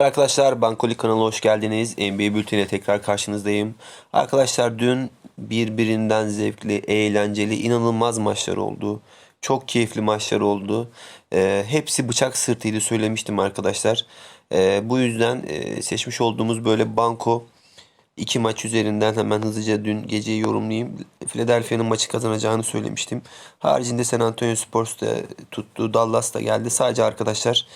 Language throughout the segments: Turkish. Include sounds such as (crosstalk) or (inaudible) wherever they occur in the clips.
Arkadaşlar Bankoli kanalına hoş geldiniz. NBA bülteniyle tekrar karşınızdayım. Arkadaşlar dün birbirinden zevkli, eğlenceli, inanılmaz maçlar oldu. Çok keyifli maçlar oldu. Ee, hepsi bıçak sırtıydı söylemiştim arkadaşlar. Ee, bu yüzden e, seçmiş olduğumuz böyle banko iki maç üzerinden hemen hızlıca dün geceyi yorumlayayım. Philadelphia'nın maçı kazanacağını söylemiştim. Haricinde San Antonio Spurs da tuttu. Dallas da geldi. Sadece arkadaşlar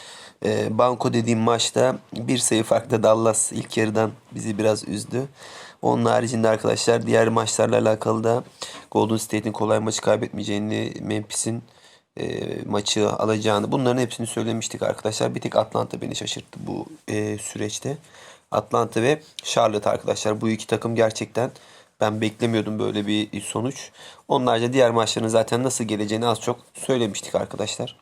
e, Banko dediğim maçta bir sayı farklı Dallas ilk yarıdan bizi biraz üzdü. Onun haricinde arkadaşlar diğer maçlarla alakalı da Golden State'in kolay maçı kaybetmeyeceğini, Memphis'in e, maçı alacağını bunların hepsini söylemiştik arkadaşlar. Bir tek Atlanta beni şaşırttı bu e, süreçte. Atlanta ve Charlotte arkadaşlar bu iki takım gerçekten ben beklemiyordum böyle bir sonuç. Onlarca diğer maçların zaten nasıl geleceğini az çok söylemiştik arkadaşlar.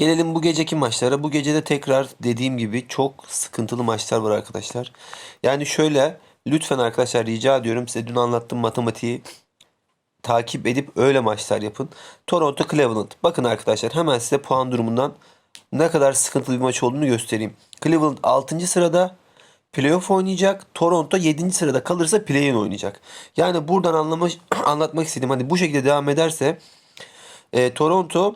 Gelelim bu geceki maçlara. Bu gece de tekrar dediğim gibi çok sıkıntılı maçlar var arkadaşlar. Yani şöyle lütfen arkadaşlar rica ediyorum size dün anlattığım matematiği takip edip öyle maçlar yapın. Toronto Cleveland. Bakın arkadaşlar hemen size puan durumundan ne kadar sıkıntılı bir maç olduğunu göstereyim. Cleveland 6. sırada playoff oynayacak. Toronto 7. sırada kalırsa play-in oynayacak. Yani buradan anlamış, (clears throat) anlatmak istedim. Hani bu şekilde devam ederse e, Toronto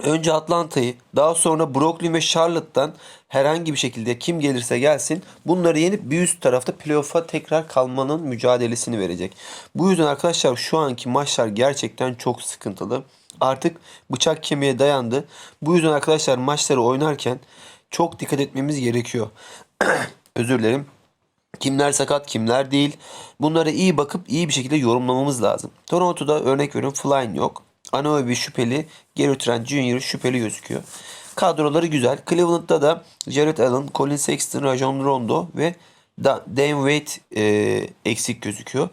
önce Atlanta'yı daha sonra Brooklyn ve Charlotte'dan herhangi bir şekilde kim gelirse gelsin bunları yenip bir üst tarafta playoff'a tekrar kalmanın mücadelesini verecek. Bu yüzden arkadaşlar şu anki maçlar gerçekten çok sıkıntılı. Artık bıçak kemiğe dayandı. Bu yüzden arkadaşlar maçları oynarken çok dikkat etmemiz gerekiyor. (clears throat) Özür dilerim. Kimler sakat, kimler değil. Bunlara iyi bakıp iyi bir şekilde yorumlamamız lazım. Toronto'da örnek veriyorum Flynn yok. Anunoby şüpheli, Gary Trent Jr. şüpheli gözüküyor. Kadroları güzel. Cleveland'da da Jared Allen, Colin Sexton, Rajon Rondo ve da Dame Wade e, eksik gözüküyor.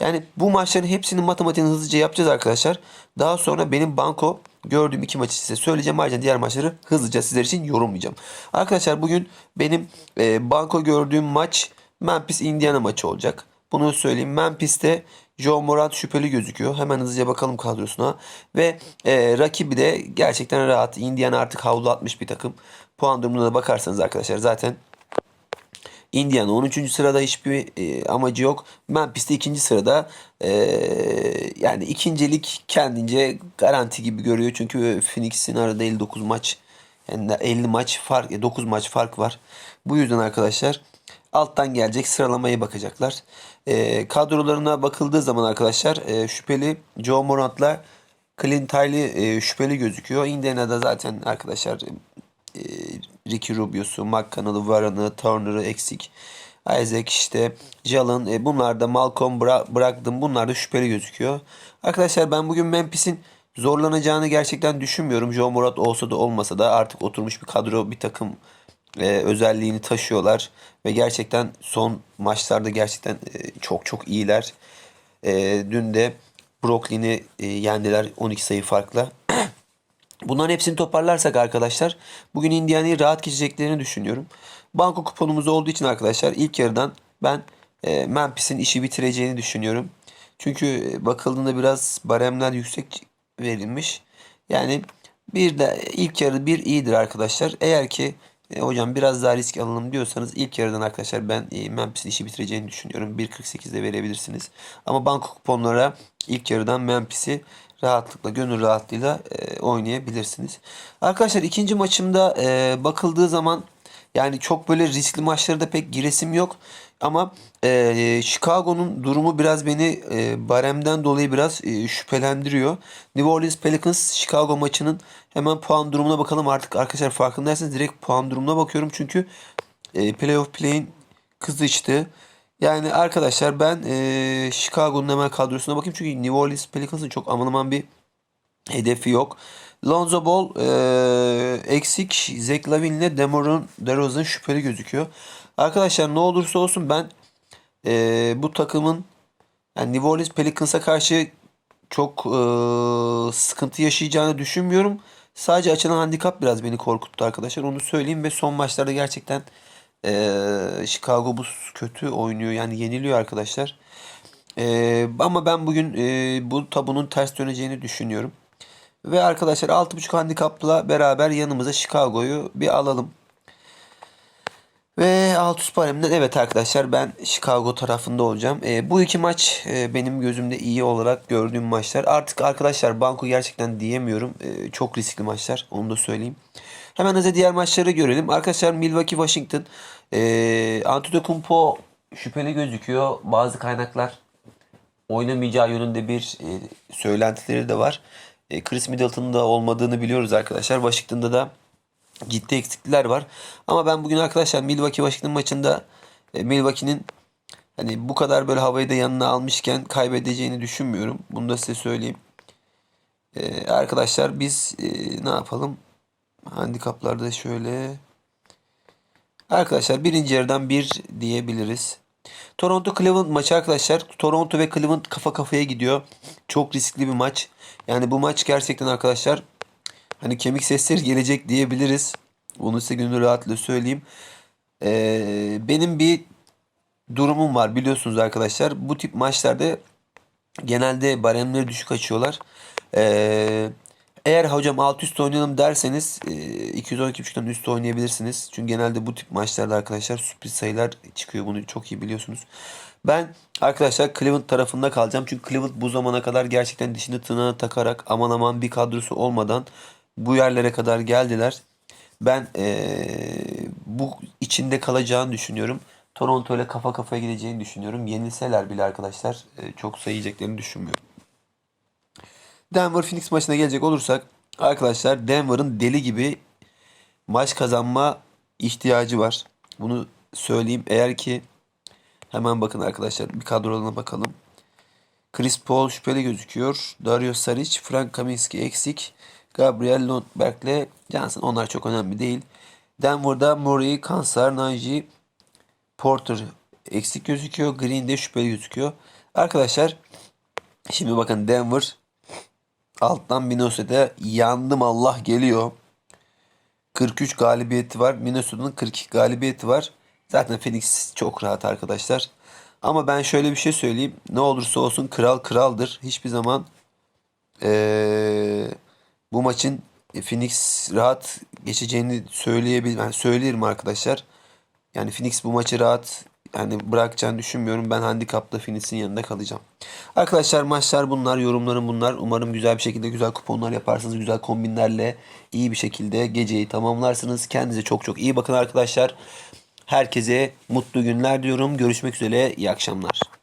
Yani bu maçların hepsinin matematiğini hızlıca yapacağız arkadaşlar. Daha sonra benim banko gördüğüm iki maçı size söyleyeceğim. Ayrıca diğer maçları hızlıca sizler için yorumlayacağım. Arkadaşlar bugün benim e, banko gördüğüm maç Memphis Indiana maçı olacak. Bunu söyleyeyim. Memphis'te Joe Morant şüpheli gözüküyor. Hemen hızlıca bakalım kadrosuna. Ve e, rakibi de gerçekten rahat. Indiana artık havlu atmış bir takım. Puan durumuna da bakarsanız arkadaşlar zaten Indiana 13. sırada hiçbir e, amacı yok. Memphis de 2. sırada. E, yani ikincilik kendince garanti gibi görüyor. Çünkü Phoenix'in arada 59 maç yani 50 maç fark 9 maç fark var. Bu yüzden arkadaşlar alttan gelecek sıralamaya bakacaklar. E, kadrolarına bakıldığı zaman arkadaşlar e, şüpheli Joe Morant'la Clint Tiley e, şüpheli gözüküyor. Indiana'da zaten arkadaşlar e, Ricky Rubio'su, McConnell'ı, Varane, Turner'ı eksik. Isaac işte Jalen e, bunlar da Malcolm Bra- Brogdon bunlar da şüpheli gözüküyor. Arkadaşlar ben bugün Memphis'in zorlanacağını gerçekten düşünmüyorum. Joe Murat olsa da olmasa da artık oturmuş bir kadro bir takım e, özelliğini taşıyorlar. Ve gerçekten son maçlarda gerçekten e, çok çok iyiler. E, dün de Brooklyn'i e, yendiler 12 sayı farkla. (clears throat) Bunların hepsini toparlarsak arkadaşlar bugün Indiana'yı rahat geçeceklerini düşünüyorum. Banko kuponumuz olduğu için arkadaşlar ilk yarıdan ben e, Memphis'in işi bitireceğini düşünüyorum. Çünkü e, bakıldığında biraz baremler yüksek verilmiş. Yani bir de ilk yarı bir iyidir arkadaşlar. Eğer ki e, hocam biraz daha risk alalım diyorsanız ilk yarıdan arkadaşlar ben e, Memphis'in işi bitireceğini düşünüyorum. 1.48'de verebilirsiniz. Ama banko kuponlara ilk yarıdan Memphis'i rahatlıkla, gönül rahatlığıyla e, oynayabilirsiniz. Arkadaşlar ikinci maçımda e, bakıldığı zaman yani çok böyle riskli maçlara da pek giresim yok. Ama e, Chicago'nun durumu biraz beni e, baremden dolayı biraz e, şüphelendiriyor. New Orleans Pelicans Chicago maçının hemen puan durumuna bakalım. Artık arkadaşlar farkındaysanız direkt puan durumuna bakıyorum. Çünkü e, playoff play'in kızıştı. Yani arkadaşlar ben e, Chicago'nun hemen kadrosuna bakayım. Çünkü New Orleans Pelicans'ın çok aman aman bir hedefi yok. Lonzo Ball e, eksik. Zach Lavine ile Demoron DeRozan şüpheli gözüküyor. Arkadaşlar ne olursa olsun ben e, bu takımın yani New Orleans Pelicans'a karşı çok e, sıkıntı yaşayacağını düşünmüyorum. Sadece açılan handikap biraz beni korkuttu arkadaşlar. Onu söyleyeyim ve son maçlarda gerçekten ee, Chicago Bulls kötü oynuyor. Yani yeniliyor arkadaşlar. Ee, ama ben bugün e, bu tabunun ters döneceğini düşünüyorum. Ve arkadaşlar 6.5 handikapla beraber yanımıza Chicago'yu bir alalım. Ve alt üst baremden evet arkadaşlar ben Chicago tarafında olacağım. E, bu iki maç e, benim gözümde iyi olarak gördüğüm maçlar. Artık arkadaşlar banko gerçekten diyemiyorum. E, çok riskli maçlar onu da söyleyeyim. Hemen hızlı diğer maçları görelim. Arkadaşlar Milwaukee Washington. E, Antetokounmpo şüpheli gözüküyor. Bazı kaynaklar oynamayacağı yönünde bir e, söylentileri de var. E, Chris Middleton'ın da olmadığını biliyoruz arkadaşlar. Washington'da da ciddi eksiklikler var. Ama ben bugün arkadaşlar Milwaukee Washington maçında e, Milwaukee'nin hani bu kadar böyle havayı da yanına almışken kaybedeceğini düşünmüyorum. Bunu da size söyleyeyim. E, arkadaşlar biz e, ne yapalım? Handikaplarda şöyle. Arkadaşlar birinci yarıdan bir diyebiliriz. Toronto Cleveland maçı arkadaşlar. Toronto ve Cleveland kafa kafaya gidiyor. Çok riskli bir maç. Yani bu maç gerçekten arkadaşlar hani kemik sesleri gelecek diyebiliriz. Bunu size gönül rahatlığı söyleyeyim. Ee, benim bir durumum var biliyorsunuz arkadaşlar. Bu tip maçlarda genelde baremleri düşük açıyorlar. Ee, eğer hocam alt üst oynayalım derseniz e, 212.5'tan üst oynayabilirsiniz. Çünkü genelde bu tip maçlarda arkadaşlar sürpriz sayılar çıkıyor. Bunu çok iyi biliyorsunuz. Ben arkadaşlar Cleveland tarafında kalacağım. Çünkü Cleveland bu zamana kadar gerçekten dişini tırnağına takarak aman aman bir kadrosu olmadan bu yerlere kadar geldiler. Ben eee, bu içinde kalacağını düşünüyorum. Toronto ile kafa kafaya gideceğini düşünüyorum. Yenilseler bile arkadaşlar e, çok yiyeceklerini düşünmüyorum. Denver Phoenix maçına gelecek olursak arkadaşlar Denver'ın deli gibi maç kazanma ihtiyacı var. Bunu söyleyeyim. Eğer ki hemen bakın arkadaşlar bir kadrolarına bakalım. Chris Paul şüpheli gözüküyor. Dario Saric, Frank Kaminsky eksik. Gabriel Lundberg'le Johnson onlar çok önemli değil. Denver'da Murray, Kansar, Najee, Porter eksik gözüküyor. Green de şüpheli gözüküyor. Arkadaşlar şimdi bakın Denver alttan Minnesota'da yandım Allah geliyor. 43 galibiyeti var. Minnesota'nın 42 galibiyeti var. Zaten Phoenix çok rahat arkadaşlar. Ama ben şöyle bir şey söyleyeyim. Ne olursa olsun kral kraldır. Hiçbir zaman eee, bu maçın Phoenix rahat geçeceğini söyleyebilirim. Yani söylerim arkadaşlar. Yani Phoenix bu maçı rahat yani bırakacağını düşünmüyorum. Ben handikapta Phoenix'in yanında kalacağım. Arkadaşlar maçlar bunlar, yorumlarım bunlar. Umarım güzel bir şekilde güzel kuponlar yaparsınız. Güzel kombinlerle iyi bir şekilde geceyi tamamlarsınız. Kendinize çok çok iyi bakın arkadaşlar. Herkese mutlu günler diyorum. Görüşmek üzere. İyi akşamlar.